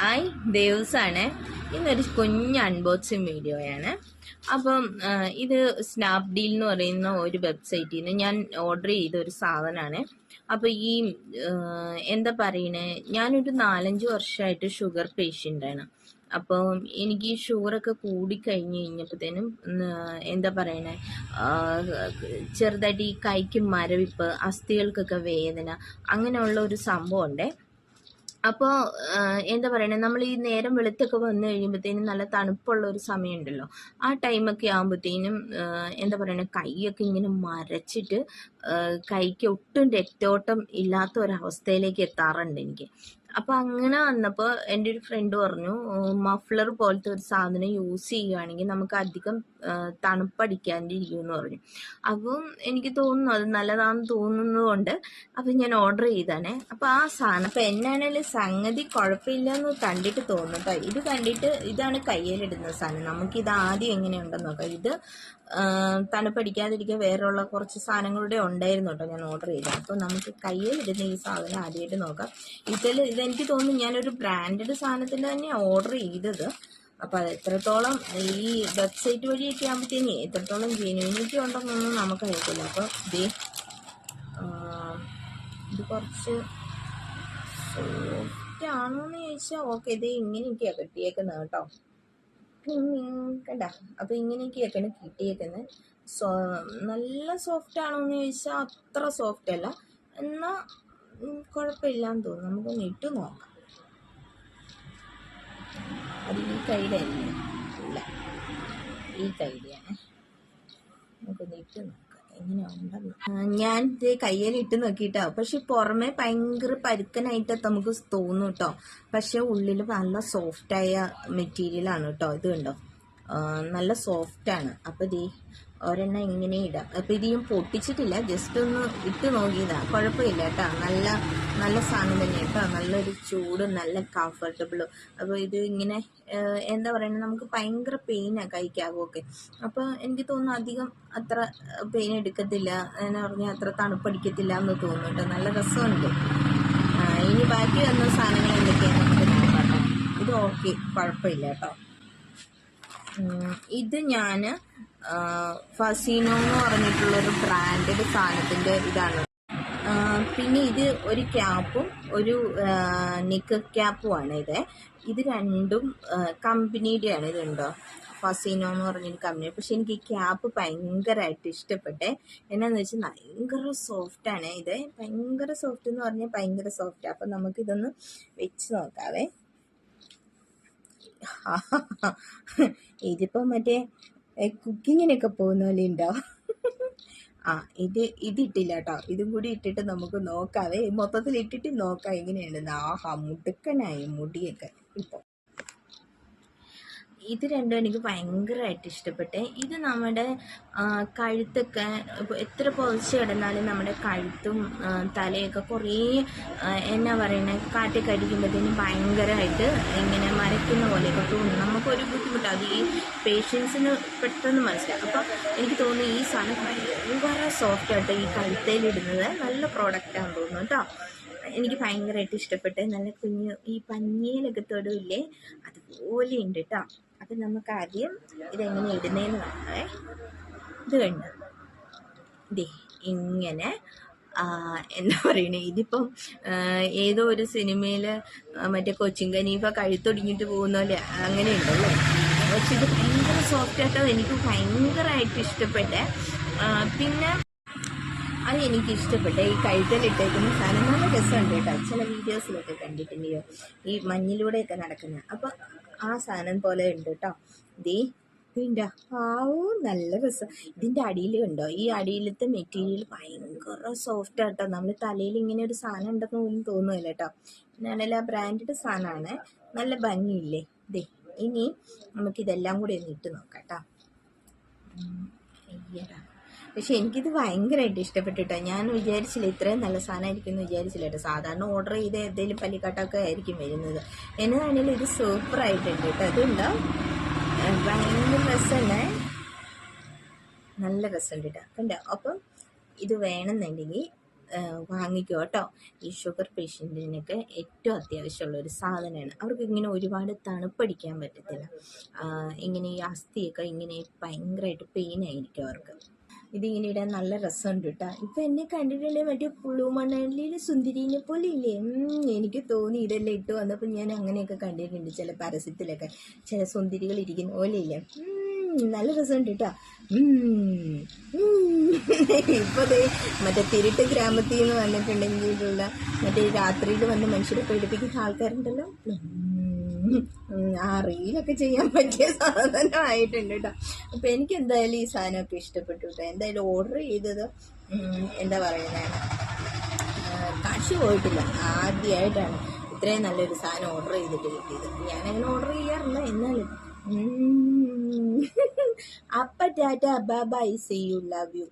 Hi ദേവ്സാണ്. ഇന്നൊരു കുഞ്ഞ് unboxing വീഡിയോയാണ്. അപ്പം ഇത് സ്നാപ്ഡീൽ എന്ന് പറയുന്ന ഒരു വെബ്സൈറ്റിൽ നിന്ന് ഞാൻ ഓർഡർ ചെയ്ത ഒരു സാധനമാണ് അപ്പോൾ ഈ എന്താ പറയണേ? ഞാനൊരു നാലഞ്ച് വർഷമായിട്ട് ഷുഗർ പേഷ്യന്റാണ് അപ്പോൾ എനിക്ക് ഈ ഷുഗറൊക്കെ കൂടിക്കഴിഞ്ഞ് കഴിഞ്ഞപ്പോഴത്തേനും എന്താ പറയണേ? ചെറുതായിട്ട് ഈ കൈക്ക് മരവിപ്പ് അസ്ഥികൾക്കൊക്കെ വേദന അങ്ങനെയുള്ള ഒരു സംഭവം ഉണ്ടേ. അപ്പോൾ എന്താ പറയണേ നമ്മൾ ഈ നേരം വെളുത്തൊക്കെ വന്നു കഴിയുമ്പോഴത്തേനും നല്ല തണുപ്പുള്ള ഒരു സമയമുണ്ടല്ലോ. ആ ടൈമൊക്കെ ആകുമ്പോഴത്തേനും എന്താ പറയണേ കൈയൊക്കെ ഇങ്ങനെ മരച്ചിട്ട് കൈക്ക് ഒട്ടും രക്തോട്ടം ഇല്ലാത്ത ഒരവസ്ഥയിലേക്ക് എത്താറുണ്ട് എനിക്ക്. അപ്പോൾ അങ്ങനെ വന്നപ്പോൾ എന്റെ ഒരു ഫ്രണ്ട് പറഞ്ഞു മഫ്ലർ പോലത്തെ ഒരു സാധനം യൂസ് ചെയ്യുകയാണെങ്കിൽ നമുക്ക് അധികം തണുപ്പടിക്കാണ്ടിരിക്കും എന്ന് പറഞ്ഞു. അപ്പം എനിക്ക് തോന്നുന്നു അത് നല്ലതാണെന്ന് തോന്നുന്നതുകൊണ്ട് അപ്പം ഞാൻ ഓർഡർ ചെയ്താണേ അപ്പം ആ സാധനം അപ്പം എന്നാണേലും സംഗതി കുഴപ്പമില്ലെന്ന് കണ്ടിട്ട് തോന്നുന്നു ഇത് കണ്ടിട്ട് ഇതാണ് കയ്യിലിടുന്ന സാധനം. നമുക്കിത് ആദ്യം എങ്ങനെയുണ്ടെന്ന് നോക്കാം. ഇത് തണുപ്പടിക്കാതിരിക്കുക വേറെയുള്ള കുറച്ച് സാധനങ്ങളുടെ ഉണ്ടായിരുന്നു കേട്ടോ ഞാൻ ഓർഡർ ചെയ്തത്. അപ്പോൾ നമുക്ക് കയ്യിലിടുന്ന ഈ സാധനം ആദ്യമായിട്ട് നോക്കാം. ഇതിൽ ഇതെനിക്ക് തോന്നുന്നു ഞാനൊരു ബ്രാൻഡഡ് സാധനത്തിന്റെ തന്നെയാണ് ഓർഡർ ചെയ്തത്. അപ്പോൾ അത് എത്രത്തോളം ഈ വെബ്സൈറ്റ് വഴിയൊക്കെ ആകുമ്പോഴത്തേന് എത്രത്തോളം ജെന്യൂനിറ്റി ഉണ്ടെന്നൊന്നും നമുക്കറിയത്തില്ല. അപ്പോൾ ദേ ആ, ഇത് കുറച്ച് സോഫ്റ്റ് ആണോ എന്ന് ചോദിച്ചാൽ ഓക്കെ ഇത് ഇങ്ങനെയൊക്കെയാണ് കിട്ടിയേക്കുന്നത് കേട്ടോ കണ്ട അപ്പോൾ ഇങ്ങനെയൊക്കെയൊക്കെയാണ് കിട്ടിയേക്കുന്നത് സോ നല്ല സോഫ്റ്റ് ആണോ എന്ന് ചോദിച്ചാൽ അത്ര സോഫ്റ്റ് അല്ല. എന്നാൽ കുഴപ്പമില്ലാന്ന് തോന്നുന്നു. നമുക്കൊന്ന് ഇട്ട് നോക്കാം. അത് ഈ അല്ലേ ഇല്ല. ഈ കൈയുടെയാണ് നമുക്കൊന്ന് ഇട്ട് നോക്കാം. ഞാൻ ഇത് കയ്യിൽ ഇട്ട് നോക്കിയിട്ടോ പക്ഷെ പുറമെ ഭയങ്കര പരുക്കനായിട്ട് നമുക്ക് തോന്നും കേട്ടോ പക്ഷെ ഉള്ളിൽ നല്ല സോഫ്റ്റായ മെറ്റീരിയലാണ് കേട്ടോ ഇത് കണ്ടോ? നല്ല നല്ല സോഫ്റ്റാണ് അപ്പോൾ ദേ ഒരെണ്ണം ഇങ്ങനെ ഇടാം. അപ്പം ഇതിയും പൊട്ടിച്ചിട്ടില്ല ജസ്റ്റ് ഒന്ന് ഇട്ട് നോക്കിയതാ. കുഴപ്പമില്ല കേട്ടോ. നല്ല നല്ല സാധനം തന്നെ കേട്ടോ. നല്ലൊരു ചൂടും നല്ല കംഫർട്ടബിളും അപ്പോൾ ഇത് ഇങ്ങനെ എന്താ പറയുന്നത് നമുക്ക് ഭയങ്കര പെയിനാണ് കൈക്കാകുമൊക്കെ അപ്പോൾ എനിക്ക് തോന്നുന്നു അധികം അത്ര പെയിൻ എടുക്കത്തില്ല. എന്നാ പറഞ്ഞാൽ അത്ര തണുപ്പടിക്കത്തില്ല എന്ന് തോന്നുന്നു കേട്ടോ. നല്ല രസമുണ്ട്. ഇനി ബാക്കി വന്ന സാധനങ്ങൾ എന്തൊക്കെയാണ് നമുക്ക് ഇത് ഓക്കെ കുഴപ്പമില്ല കേട്ടോ. ഇത് ഞാൻ ഫസീനോ എന്ന് പറഞ്ഞിട്ടുള്ള ഒരു ബ്രാൻഡഡ് സാധനത്തിന്റെ ഇതാണ്. പിന്നെ ഇത് ഒരു ക്യാപ്പും ഒരു നിക്ക് ക്യാപ്പുമാണ് ഇത്. ഇത് രണ്ടും കമ്പനിയുടെയാണ് ഇതുണ്ടോ? ഫസീനോ എന്ന് പറഞ്ഞൊരു കമ്പനി പക്ഷെ എനിക്ക് ഈ ക്യാപ്പ് ഭയങ്കരമായിട്ട് ഇഷ്ടപ്പെട്ടെ. എന്നാന്ന് വെച്ചാൽ ഭയങ്കര സോഫ്റ്റ് ആണ് ഇത്. ഭയങ്കര സോഫ്റ്റ് എന്ന് പറഞ്ഞാൽ ഭയങ്കര സോഫ്റ്റ് അപ്പം നമുക്കിതൊന്ന് വെച്ച് നോക്കാവേ. ഇതിപ്പോ മറ്റേ കുക്കിങ്ങിനൊക്കെ പോകുന്ന പോലെ ഉണ്ടോ? ആ ഇത് ഇതിട്ടില്ല കേട്ടോ ഇതും കൂടി ഇട്ടിട്ട് നമുക്ക് നോക്കാവേ മൊത്തത്തിൽ ഇട്ടിട്ട് നോക്കാം. എങ്ങനെയാണെന്ന് ആഹാ മുടുക്കനായി മുടിയൊക്കെ. ഇപ്പോൾ ഇത് രണ്ടും എനിക്ക് ഭയങ്കരമായിട്ട് ഇഷ്ടപ്പെട്ടെ. ഇത് നമ്മുടെ കഴുത്തൊക്കെ എത്ര പൊതിച്ച് കിടന്നാലും നമ്മുടെ കഴുത്തും തലയൊക്കെ കുറേ എന്നാ പറയുന്നത് കാറ്റൊക്കെ അടിക്കുമ്പോഴത്തേനും ഭയങ്കരമായിട്ട് ഇങ്ങനെ മരയ്ക്കുന്ന പോലെയൊക്കെ തോന്നും. നമുക്കൊരു ബുദ്ധിമുട്ടാണ് അത് ഈ പേഷ്യൻസിന് പെട്ടെന്ന് മനസ്സിലാക്കും അപ്പോൾ എനിക്ക് തോന്നുന്നു ഈ സാധനം ഭയങ്കര സോഫ്റ്റ് ആയിട്ട് ഈ കഴുത്തേലിടുന്നത്. നല്ല പ്രോഡക്റ്റാണെന്ന് തോന്നുന്നു കേട്ടോ. എനിക്ക് ഭയങ്കരമായിട്ട് ഇഷ്ടപ്പെട്ട് നല്ല കുഞ്ഞു ഈ പഞ്ഞിയിലൊക്കെ തൊടുവില്ലേ അതുപോലെ ഉണ്ട് കേട്ടോ അപ്പം നമുക്ക് ആദ്യം ഇതെങ്ങനെ ഇടുന്നതെന്ന് കാണാവേ ഇത് കണ്ടോ? ദേ ഇങ്ങനെ എന്താ പറയണേ? ഇതിപ്പം ഏതോ ഒരു സിനിമയിൽ മറ്റേ കൊച്ചിൻ കനീഫ കഴുത്തൊടിഞ്ഞിട്ട് പോകുന്ന പോലെ അങ്ങനെ ഉണ്ടല്ലോ പക്ഷെ ഇത് ഭയങ്കര സോഫ്റ്റ് ആയിട്ട് എനിക്ക് ഭയങ്കരമായിട്ട് ഇഷ്ടപ്പെട്ടെ. പിന്നെ അത് എനിക്ക് ഇഷ്ടപ്പെട്ട ഈ കഴുത്തലിട്ടേക്കുന്ന സാധനം നല്ല രസമുണ്ട് കേട്ടോ. ചില വീഡിയോസിലൊക്കെ കണ്ടിട്ടുണ്ടോ ഈ മഞ്ഞിലൂടെയൊക്കെ നടക്കുന്ന. അപ്പോൾ ആ സാധനം പോലെ ഉണ്ട് കേട്ടോ. ദേ ഇതിന്റെ ആവോ നല്ല രസം. ഇതിന്റെ അടിയിൽ ഉണ്ടോ ഈ അടിയിലത്തെ മെറ്റീരിയൽ ഭയങ്കര സോഫ്റ്റ് കേട്ടോ നമ്മൾ തലയിൽ ഇങ്ങനെ ഒരു സാധനം ഉണ്ടെന്ന് ഒന്നും തോന്നുന്നില്ല കേട്ടോ. ഞാനല്ല ആ ബ്രാൻഡഡ് സാധനമാണ്. നല്ല ഭംഗിയില്ലേ? ദേ ഇനി നമുക്കിതെല്ലാം കൂടി ഒന്ന് ഇട്ട് നോക്കാം കേട്ടോ. അയ്യടാ. പക്ഷെ എനിക്കിത് ഭയങ്കരമായിട്ട് ഇഷ്ടപ്പെട്ടിട്ടോ. ഞാൻ വിചാരിച്ചില്ല ഇത്രയും നല്ല സാധനമായിരിക്കും എന്ന് വിചാരിച്ചില്ല കേട്ടോ. സാധാരണ ഓർഡർ ചെയ്ത് എന്തെങ്കിലും പല്ലിക്കാട്ടൊക്കെ ആയിരിക്കും വരുന്നത്. എന്നതാണെങ്കിലും ഇത് സൂപ്പർ ആയിട്ടുണ്ട് കേട്ടോ. അതുണ്ടോ? ഭയങ്കര രസമല്ലേ നല്ല രസമുണ്ട് കേട്ടോ. കണ്ടോ? അപ്പം ഇത് വേണമെന്നുണ്ടെങ്കിൽ വാങ്ങിക്കോ കേട്ടോ. ഈ ഷുഗർ പേഷ്യന്റിനൊക്കെ ഏറ്റവും അത്യാവശ്യമുള്ള ഒരു സാധനമാണ്. അവർക്ക് ഇങ്ങനെ ഒരുപാട് തണുപ്പടിക്കാൻ പറ്റത്തില്ല. ഇങ്ങനെ ഈ അസ്ഥിയൊക്കെ ഇങ്ങനെ ഭയങ്കരമായിട്ട് പെയിൻ ആയിരിക്കും അവർക്ക്. ഇതിങ്ങനെ ഇടാൻ നല്ല രസമുണ്ട് കേട്ടോ ഇപ്പം എന്നെ കണ്ടിട്ടില്ലേ മറ്റേ പുളുമണലിലെ സുന്ദരീനെ പോലെ ഇല്ലേ? എനിക്ക് തോന്നി ഇതെല്ലാം ഇട്ട് വന്നപ്പോൾ ഞാൻ അങ്ങനെയൊക്കെ കണ്ടിട്ടുണ്ട് ചില പരസ്യത്തിലൊക്കെ. ചില സുന്ദരികൾ ഇരിക്കുന്ന പോലെ ഇല്ലേ? നല്ല രസമുണ്ട് കേട്ടോ ഇപ്പോൾ മറ്റേ തിരുട്ട് ഗ്രാമത്തിൽ നിന്ന് വന്നിട്ടുണ്ടെങ്കിലുള്ള മറ്റേ രാത്രിയിൽ വന്ന് മനുഷ്യരെ പേടിപ്പിക്കുന്ന ആൾക്കാരുണ്ടല്ലോ? ആ റീലൊക്കെ ചെയ്യാൻ പറ്റിയ സാധനമായിട്ടുണ്ട് കേട്ടോ. അപ്പൊ എനിക്ക് എന്തായാലും ഈ സാധനമൊക്കെ ഇഷ്ടപ്പെട്ടു കേട്ടോ. എന്തായാലും ഓർഡർ ചെയ്തത് എന്താ പറയുന്നത് കാശ് പോയിട്ടില്ല. ആദ്യമായിട്ടാണ് ഇത്രയും നല്ലൊരു സാധനം ഓർഡർ ചെയ്തിട്ട് കിട്ടിയത്. ഞാനങ്ങനെ ഓർഡർ ചെയ്യാറില്ല എന്നാലും. അപ്പ tata bye see you love you.